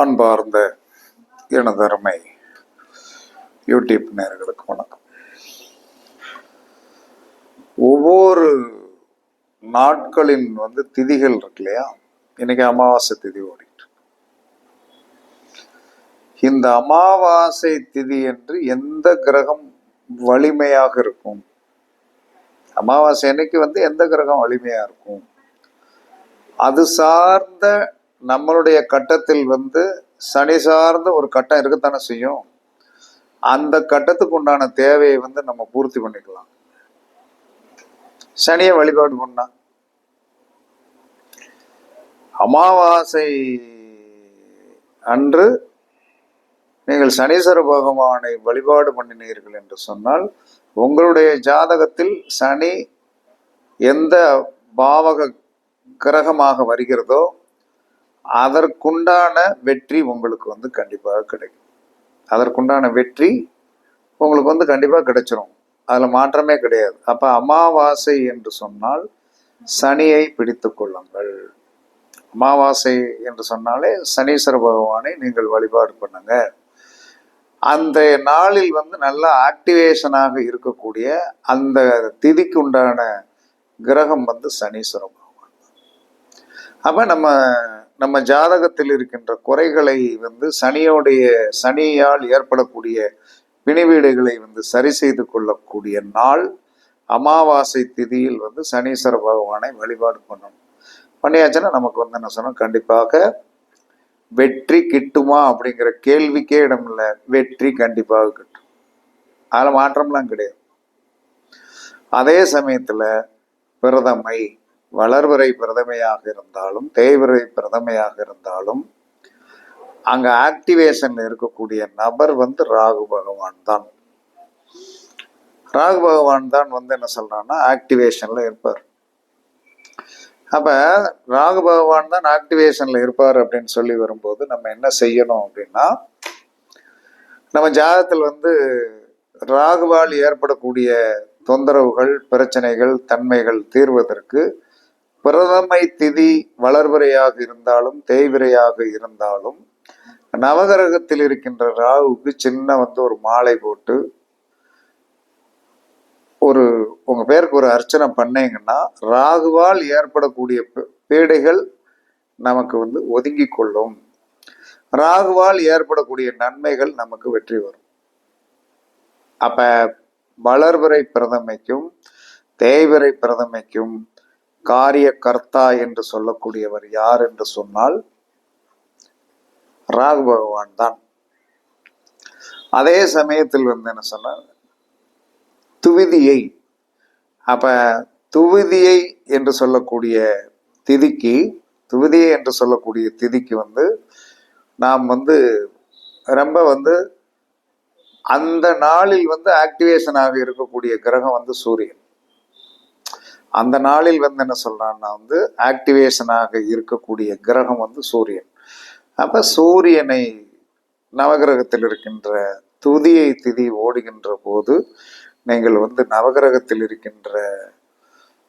அன்பார்ந்த எனதருமை யூடியூப் நேர்களுக்கு வணக்கம். ஒவ்வொரு நாட்களின் வந்து திதிகள் இருக்கு இல்லையா? இன்னைக்கு அமாவாசை திதி ஓடிட்டு இந்த அமாவாசை திதி என்று எந்த கிரகம் வலிமையாக இருக்கும்? அமாவாசை அன்னைக்கு வந்து எந்த கிரகம் வலிமையா இருக்கும்? அது சார்ந்த நம்மளுடைய கட்டத்தில் வந்து சனி சார்ந்த ஒரு கட்டம் இருக்கத்தானே செய்யும். அந்த கட்டத்துக்கு உண்டான தேவையை வந்து நம்ம பூர்த்தி பண்ணிக்கலாம். சனியை வழிபாடு பண்ணா. அமாவாசை அன்று நீங்கள் சனீஸ்வர பகவானை வழிபாடு பண்ணினீர்கள் என்று சொன்னால் உங்களுடைய ஜாதகத்தில் சனி எந்த பாவக கிரகமாக வருகிறதோ அதற்குண்டான வெற்றி உங்களுக்கு வந்து கண்டிப்பாக கிடைக்கும். அதற்குண்டான வெற்றி உங்களுக்கு வந்து கண்டிப்பாக கிடைச்சிரும். அதில் மாற்றமே கிடையாது. அப்போ அமாவாசை என்று சொன்னால் சனியை பிடித்து கொள்ளுங்கள். அமாவாசை என்று சொன்னாலே சனீஸ்வர பகவானை நீங்கள் வழிபாடு பண்ணுங்க. அந்த நாளில் வந்து நல்ல ஆக்டிவேஷனாக இருக்கக்கூடிய அந்த திதிக்கு உண்டான கிரகம் வந்து சனீஸ்வர பகவான். அப்போ நம்ம நம்ம ஜாதகத்தில் இருக்கின்ற குறைகளை வந்து சனியோடைய சனியால் ஏற்படக்கூடிய பிணிவீடுகளை வந்து சரி செய்து கொள்ளக்கூடிய நாள் அமாவாசை திதியில் வந்து சனீஸ்வர பகவானை வழிபாடு பண்ணணும். பண்ணியாச்சுன்னா நமக்கு வந்து என்ன சொன்னோம் கண்டிப்பாக வெற்றி கிட்டுமா அப்படிங்கிற கேள்விக்கே இடம் இல்லை. வெற்றி கண்டிப்பாக கிட்டும். அதில் மாற்றம்லாம் கிடையாது. அதே சமயத்தில் பிரதமை வளர்வரை பிரதமையாக இருந்தாலும் தேய்வரை பிரதமையாக இருந்தாலும் அங்க ஆக்டிவேஷன் இருக்கக்கூடிய நபர் வந்து ராகு பகவான் தான். ராகு பகவான் தான் வந்து என்ன சொல்றான்னா ஆக்டிவேஷன்ல இருப்பார். அப்ப ராகு பகவான் தான் ஆக்டிவேஷன்ல இருப்பார் அப்படின்னு சொல்லி வரும்போது நம்ம என்ன செய்யணும் அப்படின்னா நம்ம ஜாதகத்தில் வந்து ராகுவால் ஏற்படக்கூடிய தொந்தரவுகள் பிரச்சனைகள் தன்மைகள் தீர்வதற்கு பிரதமை திதி வளர்வரையாக இருந்தாலும் தேய்விரையாக இருந்தாலும் நவகிரகத்தில் இருக்கின்ற ராகுக்கு சின்ன வந்து ஒரு மாலை போட்டு ஒரு உங்க பேருக்கு ஒரு அர்ச்சனை பண்ணீங்கன்னா ராகுவால் ஏற்படக்கூடிய பீ- பீடைகள் நமக்கு வந்து ஒதுங்கி கொள்ளும். ராகுவால் ஏற்படக்கூடிய நன்மைகள் நமக்கு வெற்றி வரும். அப்ப வளர்வரை பிரதமைக்கும் தேய்வரை பிரதமைக்கும் காரிய கர்த்தா என்று சொல்லக்கூடியவர் யார் என்று சொன்னால் ராகு பகவான் தான். அதே சமயத்தில் வந்து என்ன சொன்னார்? துவிதியை. அப்ப துவிதியை என்று சொல்லக்கூடிய திதிக்கு துவிதியை என்று சொல்லக்கூடிய திதிக்கு வந்து நாம் வந்து ரொம்ப வந்து அந்த நாளில் வந்து ஆக்டிவேஷனாக இருக்கக்கூடிய கிரகம் வந்து சூரியன். அந்த நாளில் வந்து என்ன சொல்கிறான்னா வந்து ஆக்டிவேஷனாக இருக்கக்கூடிய கிரகம் வந்து சூரியன். அப்போ சூரியனை நவகிரகத்தில் இருக்கின்ற துதியை திதி ஓடுகின்ற போது நீங்கள் வந்து நவகிரகத்தில் இருக்கின்ற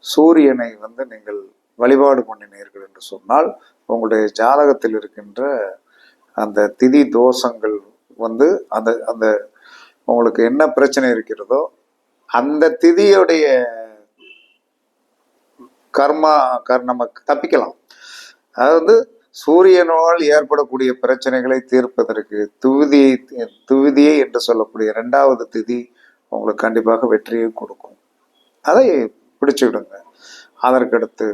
சூரியனை வந்து நீங்கள் வழிபாடு பண்ணினீர்கள் என்று சொன்னால் உங்களுடைய ஜாதகத்தில் இருக்கின்ற அந்த திதி தோஷங்கள் வந்து அந்த அந்த உங்களுக்கு என்ன பிரச்சனை இருக்கிறதோ அந்த திதியுடைய கர்மா கர் நம்ம தப்பிக்கலாம். அதாவது சூரியனால் ஏற்படக்கூடிய பிரச்சனைகளை தீர்ப்பதற்கு துவிதியை துவிதியை என்று சொல்லக்கூடிய ரெண்டாவது திதி உங்களுக்கு கண்டிப்பாக வெற்றியை கொடுக்கும். அதை பிடிச்சுக்கிடுங்க. அதற்கடுத்து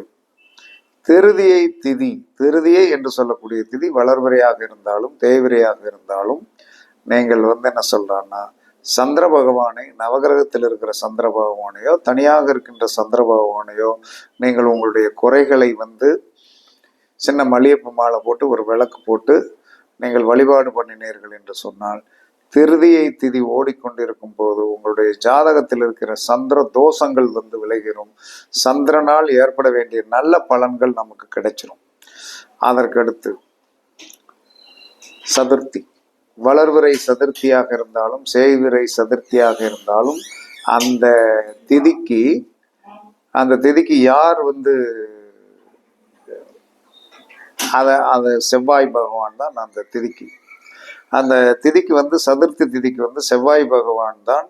திருதியை திதி திருதியை என்று சொல்லக்கூடிய திதி வளர்வரையாக இருந்தாலும் தேய்விரையாக இருந்தாலும் நீங்கள் வந்து என்ன சொல்கிறான்னா சந்திர பகவானை நவகிரகத்தில் இருக்கிற சந்திர பகவானையோ தனியாக இருக்கின்ற சந்திர பகவானையோ நீங்கள் உங்களுடைய குறைகளை வந்து சின்ன மல்லிகைப்பூ மாலை போட்டு ஒரு விளக்கு போட்டு நீங்கள் வழிபாடு பண்ணினீர்கள் என்று சொன்னால் திருதியை திதி ஓடிக்கொண்டிருக்கும் போது உங்களுடைய ஜாதகத்தில் இருக்கிற சந்திர தோஷங்கள் வந்து விளைகிறோம் சந்திரனால் ஏற்பட வேண்டிய நல்ல பலன்கள் நமக்கு கிடைச்சிரும். அதற்கடுத்து சதுர்த்தி. வளர்விரை சதுர்த்தியாக இருந்தாலும் சேவிரை சதுர்த்தியாக இருந்தாலும் அந்த திதிக்கு அந்த திதிக்கு யார் வந்து அதை அது செவ்வாய் பகவான் தான் அந்த திதிக்கு. அந்த திதிக்கு வந்து சதுர்த்தி திதிக்கு வந்து செவ்வாய் பகவான் தான்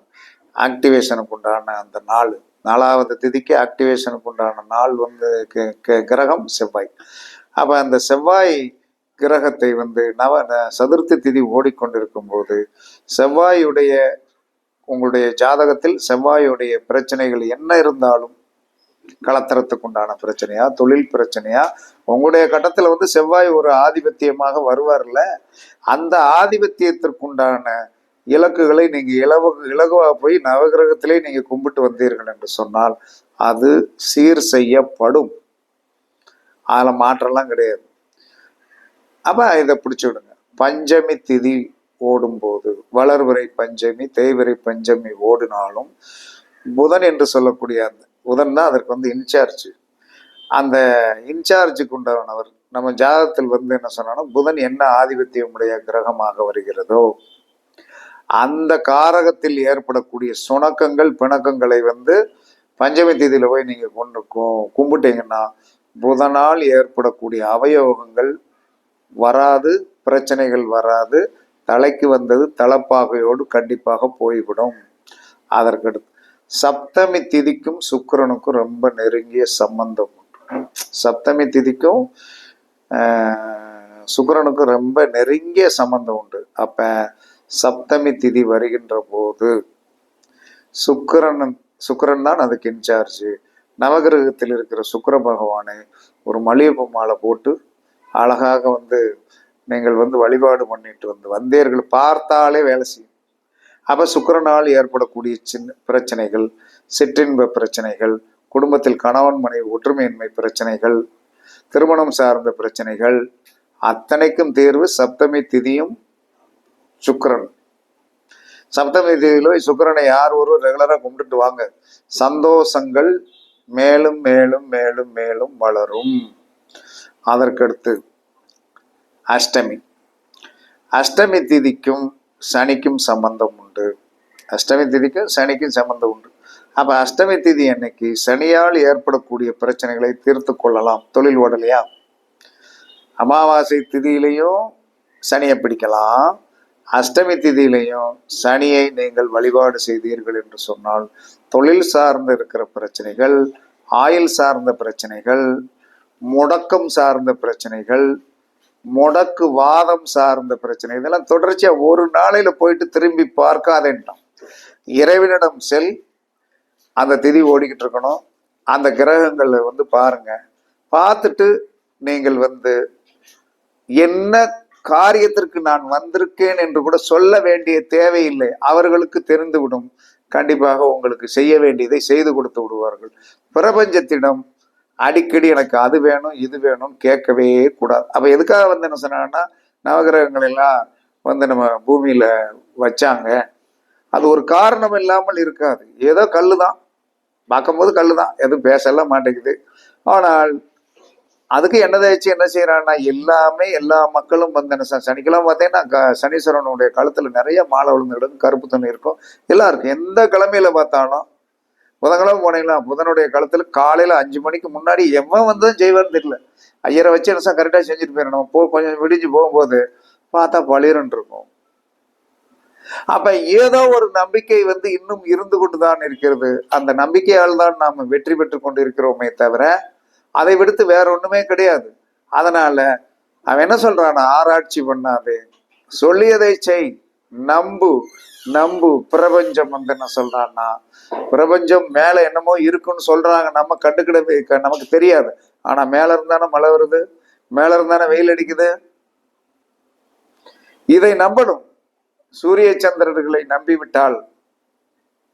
ஆக்டிவேஷனுக்கு உண்டான அந்த நாள். நாலாவது திதிக்கு ஆக்டிவேஷனுக்கு உண்டான நாள் வந்து கிரகம் செவ்வாய். அப்போ அந்த செவ்வாய் கிரகத்தை வந்து நவ ந- சதுர்த்தி திதி ஓடிக்கொண்டிருக்கும் போது செவ்வாயுடைய உங்களுடைய ஜாதகத்தில் செவ்வாயுடைய பிரச்சனைகள் என்ன இருந்தாலும் கலத்தரத்துக்கு உண்டான பிரச்சனையா தொழில் பிரச்சனையா உங்களுடைய கட்டத்தில் வந்து செவ்வாய் ஒரு ஆதிபத்தியமாக வருவார்ல அந்த ஆதிபத்தியத்திற்குண்டான இலக்குகளை நீங்கள் இலவு இலகுவாக போய் நவகிரகத்திலே நீங்கள் கும்பிட்டு வந்தீர்கள் என்று சொன்னால் அது சீர் செய்யப்படும். அதில் மாற்றம்லாம் கிடையாது. அப்போ இதை பிடிச்சி விடுங்க பஞ்சமி திதி ஓடும்போது வளர்வரை பஞ்சமி தேய்வரை பஞ்சமி ஓடினாலும் புதன் என்று சொல்லக்கூடிய அந்த புதன் தான் அதற்கு வந்து இன்சார்ஜ் அந்த இன்சார்ஜுக்கு உண்டானவர் நம்ம ஜாதகத்தில் வந்து என்ன சொன்னாலும் புதன் என்ன ஆதிபத்தியமுடைய கிரகமாக வருகிறதோ அந்த காரகத்தில் ஏற்படக்கூடிய சுணக்கங்கள் பிணக்கங்களை வந்து பஞ்சமி தேதியில போய் நீங்கள் கொண்டு கும்பிட்டீங்கன்னா புதனால் ஏற்படக்கூடிய அவயோகங்கள் வராது பிரச்சனைகள் வராது தலைக்கு வந்தது தலப்பாகையோடு கண்டிப்பாக போய்விடும். அதற்கடுத்து சப்தமி திதிக்கும் சுக்கிரனுக்கும் ரொம்ப நெருங்கிய சம்பந்தம் உண்டு. சப்தமி திதிக்கும் சுக்கரனுக்கும் சுக்கிரனுக்கும் ரொம்ப நெருங்கிய சம்பந்தம் உண்டு. அப்ப சப்தமி திதி வருகின்ற போது சுக்கரன் சுக்கரன் தான் அதுக்கு இன்சார்ஜ். நவகிரகத்தில் இருக்கிற சுக்கர பகவானை ஒரு மளிகை மாலை போட்டு அழகாக வந்து நீங்கள் வந்து வழிபாடு பண்ணிட்டு வந்து வந்தேர்கள் பார்த்தாலே வேலை செய்யும். அப்போ சுக்கிரனால் ஏற்படக்கூடிய சின்ன பிரச்சனைகள் சிற்றின்ப பிரச்சனைகள் குடும்பத்தில் கணவன் மனைவி ஒற்றுமையின்மை பிரச்சனைகள் திருமணம் சார்ந்த பிரச்சனைகள் அத்தனைக்கும் தீர்வு சப்தமி திதியும் சுக்கிரன். சப்தமி திதியில சுக்கரனை சுக்கிரனை யார் ஒருவர் ரெகுலராக கும்பிட்டுட்டு வாங்க. சந்தோஷங்கள் மேலும் மேலும் மேலும் மேலும் வளரும். அதற்கடுத்து அஷ்டமி. அஷ்டமி திதிக்கும் சனிக்கும் சம்பந்தம் உண்டு. அஷ்டமி திதிக்கும் சனிக்கும் சம்பந்தம் உண்டு. அப்போ அஷ்டமி திதி அன்னைக்கு சனியால் ஏற்படக்கூடிய பிரச்சனைகளை தீர்த்து கொள்ளலாம். தொழில் உடலையா அமாவாசை திதியிலையும் சனியை பிடிக்கலாம். அஷ்டமி திதியிலையும் சனியை நீங்கள் வழிபாடு செய்தீர்கள் என்று சொன்னால் தொழில் சார்ந்து இருக்கிற பிரச்சனைகள் ஆயுள் சார்ந்த பிரச்சனைகள் முடக்கம் சார்ந்த பிரச்சனைகள் முடக்கு வாதம் சார்ந்த பிரச்சனை இதெல்லாம் தொடர்ச்சியாக ஒரு நாளையில் போயிட்டு திரும்பி பார்க்காதேன்ட்டான். இறைவனிடம் செல் அந்த திதி ஓடிக்கிட்டு இருக்கணும். அந்த கிரகங்களை வந்து பாருங்க. பார்த்துட்டு நீங்கள் வந்து என்ன காரியத்திற்கு நான் வந்திருக்கேன் என்று கூட சொல்ல வேண்டிய தேவையில்லை. அவர்களுக்கு தெரிந்துவிடும். கண்டிப்பாக உங்களுக்கு செய்ய வேண்டியதை செய்து கொடுத்து விடுவார்கள். பிரபஞ்சத்திடம் அடிக்கடி எனக்கு அது வேணும் இது வேணும் கேட்கவே கூடாது. அப்ப எதுக்காக வந்து என்ன சொன்னாங்கன்னா நவகிரகங்கள் எல்லாம் வந்து நம்ம பூமியில வச்சாங்க. அது ஒரு காரணம் இல்லாமல் இருக்காது. ஏதோ கல்லு தான் பார்க்கும்போது கல் தான் எதுவும் பேசலாம் மாட்டேங்குது. ஆனால் அதுக்கு என்ன என்ன செய்யறான்னா எல்லாமே எல்லா மக்களும் வந்து என்ன ச- சனிக்கிழமை பார்த்தீங்கன்னா க- சனீஸ்வரனுடைய கழுத்துல நிறைய மாலை விழுந்து கிடக்கும் கருப்பு துணி இருக்கும். எல்லாம் இருக்கும் எந்த கிழமையில பார்த்தாலும் புதன்கிழமை போனீங்களா? புதனுடைய காலத்தில் காலையில அஞ்சு மணிக்கு முன்னாடி எவன் வந்ததும் செய்வான்னு தெரியல. ஐயரை வச்சு என்ன கரெக்டா செஞ்சுட்டு போயிடும் நம்ம போ கொஞ்சம் விடிஞ்சு போகும்போது பார்த்தா பளிரன் இருக்கும். அப்ப ஏதோ ஒரு நம்பிக்கை வந்து இன்னும் இருந்து கொண்டு தான் இருக்கிறது. அந்த நம்பிக்கையால் தான் நாம வெற்றி பெற்று கொண்டு இருக்கிறோமே தவிர அதை விடுத்து வேற ஒண்ணுமே கிடையாது. அதனால அவன் என்ன சொல்றான் ஆராய்ச்சி பண்ணாதே. சொல்லியதை செய். நம்பு. நம்பு. பிரபஞ்சம் வந்து என்ன சொல்றான்னா பிரபஞ்சம் மேல என்னமோ இருக்குன்னு சொல்றாங்க. நம்ம கண்டுக்கிடவே நமக்கு தெரியாது. ஆனா மேல இருந்தானே மழை வருது. மேல இருந்தானே வெயில் அடிக்குது. இதை நம்பணும். சூரிய சந்திரர்களை நம்பிவிட்டால்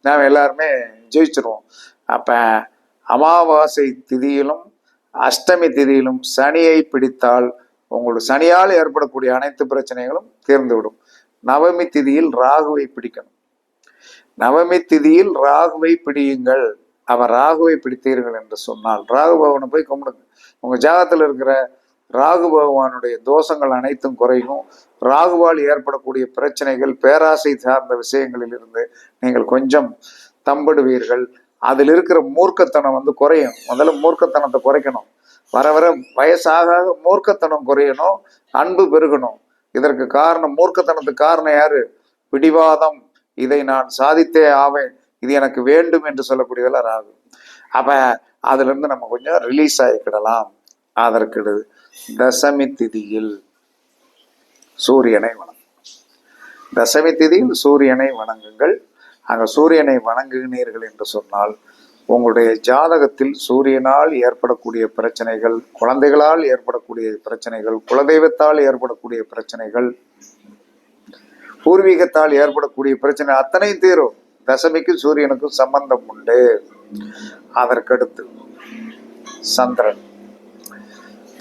நாம் எல்லாருமே ஜெயிச்சிருவோம். அப்ப அமாவாசை திதியிலும் அஷ்டமி திதியிலும் சனியை பிடித்தால் உங்களுக்கு சனியால் ஏற்படக்கூடிய அனைத்து பிரச்சனைகளும் தீர்ந்துவிடும். நவமி திதியில் ராகுவை பிடிக்கணும். நவமி திதியில் ராகுவை பிடியுங்கள். அவன் ராகுவை பிடித்தீர்கள் என்று சொன்னால் ராகு பகவானை போய் கும்பிடுங்க. உங்க ஜாதகத்தில் இருக்கிற ராகு பகவானுடைய தோஷங்கள் அனைத்தும் குறையும். ராகுவால் ஏற்படக்கூடிய பிரச்சனைகள் பேராசை சார்ந்த விஷயங்களில் இருந்து நீங்கள் கொஞ்சம் தம்பிடுவீர்கள். அதில் இருக்கிற மூர்க்கத்தனம் வந்து குறையும். முதல்ல மூர்க்கத்தனத்தை குறைக்கணும். வர வர வயசாக மூர்க்கத்தனம் குறையணும். அன்பு பெருகணும். இதற்கு காரணம் மூர்க்கத்தனத்துக்கு காரணம் யாரு? பிடிவாதம். இதை நான் சாதித்தே ஆவேன். இது எனக்கு வேண்டும் என்று சொல்லக்கூடியதெல்லாம் ராகு அப்ப அதுல இருந்து நம்ம கொஞ்சம் ரிலீஸ் ஆகிக்கிடலாம் அதற்கு தசமி திதியில் சூரியனை வணங்கும். தசமி திதியில் சூரியனை வணங்குங்கள். அங்க சூரியனை வணங்குகிறீர்கள் என்று சொன்னால் உங்களுடைய ஜாதகத்தில் சூரியனால் ஏற்படக்கூடிய பிரச்சனைகள் குழந்தைகளால் ஏற்படக்கூடிய பிரச்சனைகள் குலதெய்வத்தால் ஏற்படக்கூடிய பிரச்சனைகள் பூர்வீகத்தால் ஏற்படக்கூடிய பிரச்சனை அத்தனை தீரும். தசமிக்கும் சூரியனுக்கும் சம்பந்தம் உண்டு. அதற்கடுத்து சந்திரன்.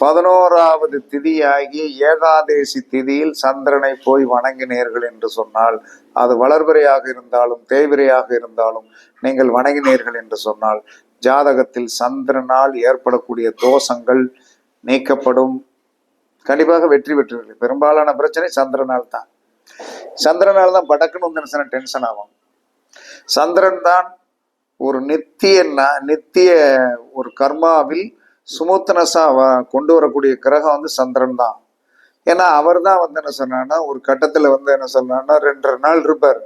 பதினோராவது திதியாகிய ஏகாதேசி திதியில் சந்திரனை போய் வணங்கினீர்கள் என்று சொன்னால் அது வளர்பிறையாக இருந்தாலும் தேய்விரையாக இருந்தாலும் நீங்கள் வணங்கினீர்கள் என்று சொன்னால் ஜாதகத்தில் சந்திரனால் ஏற்படக்கூடிய தோஷங்கள் நீக்கப்படும். கண்டிப்பாக வெற்றி பெற்றீர்கள் பெரும்பாலான பிரச்சனை சந்திரனால் தான். சந்திரனால தான் படக்குன்னு வந்து டென்ஷன் ஆகும். சந்திரன் தான் ஒரு நித்திய நித்திய ஒரு கர்மாவில் சுமூத்தனஸாக வ- கொண்டு வரக்கூடிய கிரகம் வந்து சந்திரன் தான். ஏன்னா அவர் தான் வந்து என்ன சொன்னான்னா ஒரு கட்டத்துல வந்து என்ன சொன்னான்னா ரெண்டரை நாள் இருப்பார்.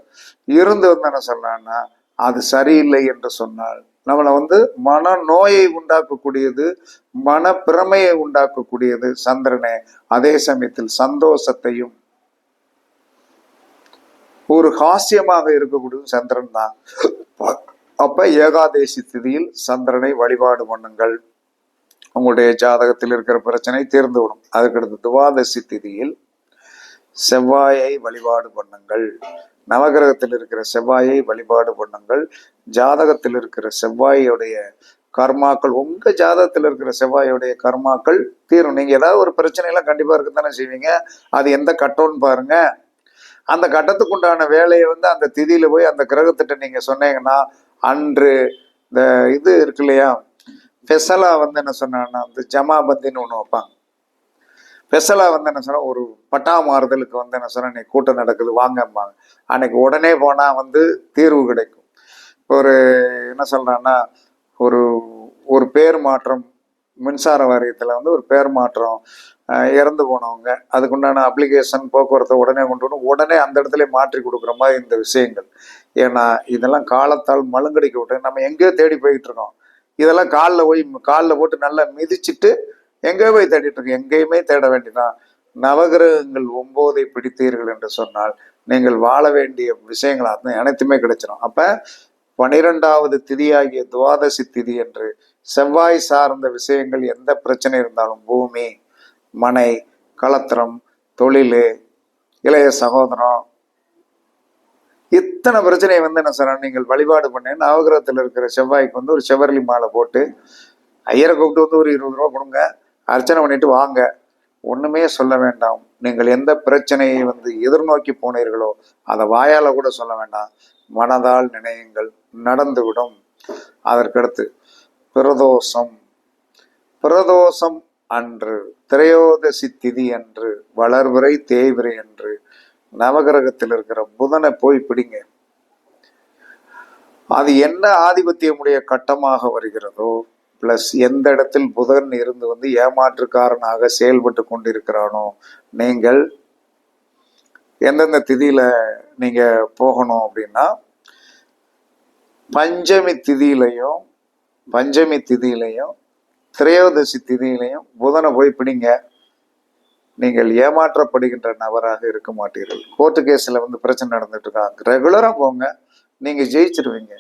இருந்து வந்து என்ன சொன்னான்னா அது சரியில்லை என்று சொன்னால் நம்மளை வந்து மன நோயை உண்டாக்கக்கூடியது மன பிரமையை உண்டாக்கக்கூடியது சந்திரனே. அதே சமயத்தில் சந்தோஷத்தையும் ஒரு ஹாஸ்யமாக இருக்கக்கூடியது சந்திரன் தான். அப்ப ஏகாதேசி திதியில் சந்திரனை வழிபாடு பண்ணுங்கள். உங்களுடைய ஜாதகத்தில் இருக்கிற பிரச்சனை தீர்ந்துவிடும். அதுக்கடுத்து துவாதசி திதியில் செவ்வாயை வழிபாடு பண்ணுங்கள். நவகிரகத்தில் இருக்கிற செவ்வாயை வழிபாடு பண்ணுங்கள். ஜாதகத்தில் இருக்கிற செவ்வாயுடைய கர்மாக்கள் உங்க ஜாதகத்தில் இருக்கிற செவ்வாயுடைய கர்மாக்கள் தீரும். நீங்க ஏதாவது ஒரு பிரச்சனையெல்லாம் கண்டிப்பா இருக்குதானே செய்வீங்க? அது எந்த கட்டோன்னு பாருங்க. அந்த கட்டத்துக்கு உண்டான வேலையை வந்து அந்த திதியில போய் அந்த கிரகத்திட்ட நீங்க சொன்னீங்கன்னா அன்று இந்த இது இருக்கு இல்லையா? பெசலா வந்து என்ன சொன்னான்னா வந்து ஜமாபந்தின்னு ஒன்று வைப்பாங்க. பெசலா வந்து என்ன சொன்னா ஒரு பட்டா மாறுதலுக்கு வந்து என்ன சொன்னா இன்னைக்கு கூட்டம் நடக்குது வாங்கம்பாங்க. அன்னைக்கு உடனே போனா வந்து தீர்வு கிடைக்கும். ஒரு என்ன சொல்றான்னா ஒரு ஒரு பேர் மாற்றம் மின்சார வாரியத்தில் வந்து ஒரு பேர் மாற்றம் இறந்து போனவங்க. அதுக்குண்டான அப்ளிகேஷன் போக்குவரத்தை உடனே கொண்டு வரணும். உடனே அந்த இடத்துல மாற்றி கொடுக்குற மாதிரி இந்த விஷயங்கள். ஏன்னா இதெல்லாம் காலத்தால் மழுங்கடிக்க விட்டு நம்ம எங்கேயோ தேடி போயிட்டு இருக்கோம். இதெல்லாம் காலில் போய் காலில் போட்டு நல்லா மிதிச்சிட்டு எங்கேயோ போய் தேடிட்டு இருக்கோம். எங்கேயுமே தேட வேண்டியதான் நவகிரகங்கள் ஒம்போதை பிடித்தீர்கள் என்று சொன்னால் நீங்கள் வாழ வேண்டிய விஷயங்கள் அத்தனை- அனைத்துமே கிடைச்சிடும் அப்போ பனிரெண்டாவது திதியாகிய துவாதசி திதி என்று செவ்வாய் சார்ந்த விஷயங்கள் எந்த பிரச்சனை இருந்தாலும் பூமி மனை களத்திரம் தொழில் இளைய சகோதரம். இத்தனை பிரச்சனையை வந்து என்ன சொல்றேன் நீங்கள் வழிபாடு பண்ணி. நவகிரகத்தில் இருக்கிற செவ்வாய்க்கு வந்து ஒரு செவ்வரளி மாலை போட்டு ஐயரை கூப்பிட்டு வந்து ஒரு இருபது ரூபா கொடுங்க. அர்ச்சனை பண்ணிட்டு வாங்க. ஒன்றுமே சொல்ல வேண்டாம். நீங்கள் எந்த பிரச்சனையை வந்து எதிர்நோக்கி போனீர்களோ அதை வாயால் கூட சொல்ல வேண்டாம். மனதால் நினையுங்கள். நடந்துவிடும். அதற்கடுத்து பிரதோஷம். பிரதோஷம் அன்று திரையோதசி திதி அன்று வளர்வரை தேய்விரை அன்று நவகிரகத்தில் இருக்கிற புதனை போய் பிடிங்க. அது என்ன ஆதிபத்தியமுடைய கட்டமாக வருகிறதோ பிளஸ் எந்த இடத்தில் புதன் இருந்து வந்து ஏமாற்றுக்காரனாக செயல்பட்டு கொண்டிருக்கிறானோ நீங்கள் எந்தெந்த திதியில நீங்க போகணும் அப்படின்னா பஞ்சமி திதியிலையும் பஞ்சமி திதியிலையும் திரையோதசி திதியிலையும் புதனை போய் பிடிங்க. நீங்கள் ஏமாற்றப்படுகின்ற நபராக இருக்க மாட்டீர்கள். கோர்ட்டு கேஸில் வந்து பிரச்சனை நடந்துட்டு இருக்காங்க. ரெகுலரா போங்க. நீங்க ஜெயிச்சிருவீங்க.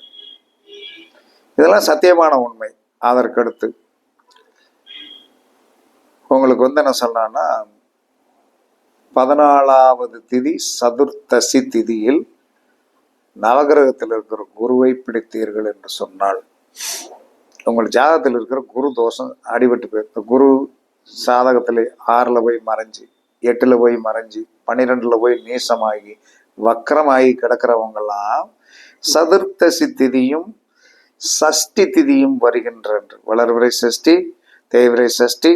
இதெல்லாம் சத்தியமான உண்மை. அதற்கடுத்து. உங்களுக்கு வந்து என்ன சொல்லலாம்னா பதினாலாவது திதி சதுர்த்தசி திதியில் நவகிரகத்தில் இருக்கிற குருவை பிடித்தீர்கள் என்று சொன்னால் உங்கள் ஜாதகத்தில் இருக்கிற குரு தோஷம் அடிபட்டு போயிருக்கு குரு சாதகத்தில் ஆறில் போய் மறைஞ்சு எட்டில் போய் மறைஞ்சு பன்னிரெண்டில் போய் நீசமாகி வக்கரமாகி கிடக்கிறவங்கெல்லாம் சதுர்த்தசி திதியும் சஷ்டி திதியும் வருகின்றன வளர்விரை சஷ்டி தேய்விரை சஷ்டி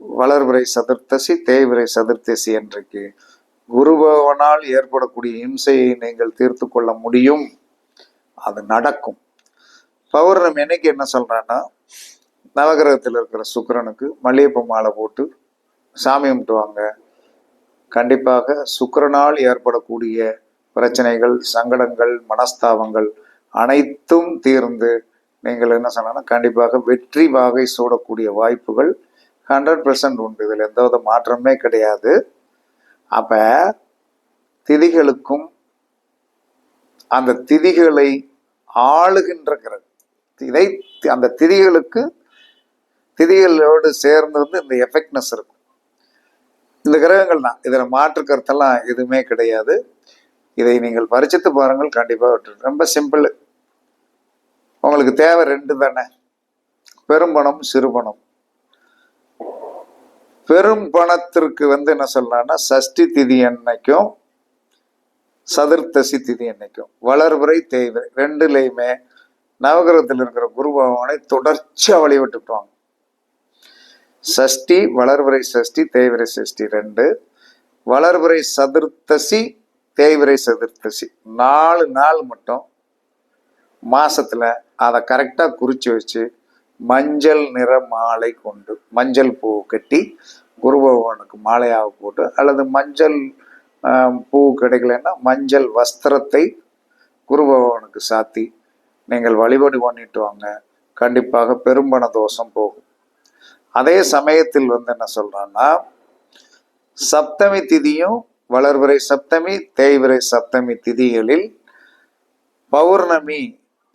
வளர்விரை சதுர்த்தசி தேய்விரை சதுர்த்தசி அன்றைக்கு குருபவனால் ஏற்படக்கூடிய இம்சையை நீங்கள் தீர்த்து கொள்ள முடியும். அது நடக்கும். பௌர்ணமி என்னைக்கு என்ன சொல்றான்னா நவகிரகத்தில் இருக்கிற சுக்கரனுக்கு மல்லிகைப்பூ மாலை போட்டு சாமி கும்பிட்டுவாங்க. கண்டிப்பாக சுக்கிரனால் ஏற்படக்கூடிய பிரச்சனைகள் சங்கடங்கள் மனஸ்தாபங்கள் அனைத்தும் தீர்ந்து நீங்கள் என்ன சொன்னா கண்டிப்பாக வெற்றி வாகை சூடக்கூடிய வாய்ப்புகள் ஹண்ட்ரட் பர்சன்ட் உண்டு. இதில் எந்தவித மாற்றமே கிடையாது. அப்ப திதிகளுக்கும் அந்த திதிகளை ஆளுகின்ற கிரகம் இதை அந்த திதிகளுக்கு திதிகளோடு சேர்ந்து வந்து இந்த எஃபெக்ட்னஸ் இருக்கும். இந்த கிரகங்கள் தான். இதில் மாற்று கருத்தெல்லாம் எதுவுமே கிடையாது. இதை நீங்கள் பரிச்சித்து பாருங்கள். கண்டிப்பாக ரொம்ப சிம்பிள் உங்களுக்கு தேவை ரெண்டு தானே. பெரும்பணம் சிறுபணம் பெரும் பணத்திற்கு வந்து என்ன சொல்லலாம்னா சஷ்டி திதி அன்னைக்கும் சதுர்த்தசி திதி அன்னைக்கும் வளர்பிறை தேவை ரெண்டுலேயுமே நவகிரகத்தில் இருக்கிற குரு பகவானை தொடர்ச்சியாக வழிபட்டுட்டுவாங்க சஷ்டி வளர்வரை சஷ்டி தேய்வரை சஷ்டி ரெண்டு. வளர்வரை சதுர்த்தசி தேய்வரை சதுர்த்தசி. நாலு நாள் மட்டும் மாசத்துல அதை கரெக்டாக குறிச்சு வச்சு மஞ்சள் நிற மாலை கொண்டு மஞ்சள் பூ கட்டி குரு பகவானுக்கு மாலையாக போட்டு அல்லது மஞ்சள் பூ கிடைக்கலன்னா மஞ்சள் வஸ்திரத்தை குரு பகவானுக்கு சாத்தி நீங்கள் வழிபாடு பண்ணிட்டு வாங்க. கண்டிப்பாக பெரும்பண தோஷம் போகும். அதே சமயத்தில் வந்து என்ன சொல்கிறான்னா சப்தமி திதியும் வளர்வரை சப்தமி தேய்விரை சப்தமி திதிகளில் பௌர்ணமி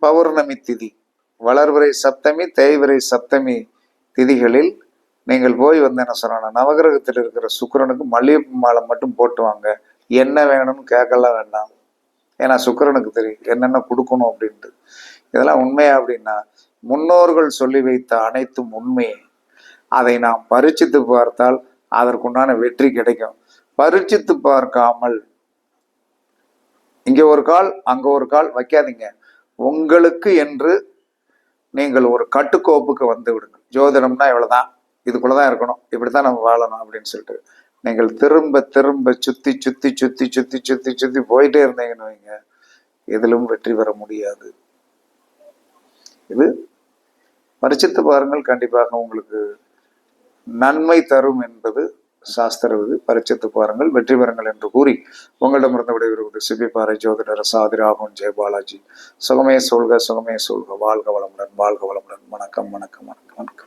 பௌர்ணமி திதி வளர்வரை சப்தமி தேய்விரை சப்தமி திதிகளில் நீங்கள் போய் வந்து என்ன சொல்லணும் நவகிரகத்தில் இருக்கிற சுக்கரனுக்கு மல்லிகைப்பூ மாலை மட்டும் போட்டு வாங்க என்ன வேணும்னு கேட்கலாம் வேண்டாம். ஏன்னா சுக்கரனுக்கு தெரியும் என்னென்ன கொடுக்கணும் அப்படின்ட்டு. இதெல்லாம் உண்மையா அப்படின்னா முன்னோர்கள் சொல்லி வைத்த அனைத்தும் உண்மையே. அதை நாம் பரிச்சித்து பார்த்தால் அதற்குண்டான வெற்றி கிடைக்கும். பரிச்சித்து பார்க்காமல் இங்க ஒரு கால் அங்க ஒரு கால் வைக்காதீங்க. உங்களுக்கு என்று நீங்கள் ஒரு கட்டுக்கோப்புக்கு வந்து விடுங்க ஜோதிடம்னா இவ்வளவுதான். இதுக்குள்ளதான் இருக்கணும். இப்படித்தான் நம்ம வாழணும் அப்படின்னு சொல்லிட்டு. நீங்கள் திரும்ப திரும்ப சுத்தி சுத்தி சுத்தி சுத்தி சுத்தி சுத்தி போயிட்டே இருந்தீங்கன்னு வைங்க. எதிலும் வெற்றி பெற முடியாது. இது பரிச்சித்து பாருங்கள். கண்டிப்பாக உங்களுக்கு நன்மை தரும் என்பது சாஸ்திர விதி. பரிச்சித்து பாருங்கள். வெற்றி பெறுங்கள் என்று கூறி உங்களிடமிருந்து விடைபெறுவது சிபிபாறை ஜோதிடர் சாதி ராகுன் ஜெயபாலாஜி சுகமே சொல்க சுகமே சொல்க வாழ்க வளமுடன் வாழ்க வளமுடன். வணக்கம் வணக்கம் வணக்கம் வணக்கம்.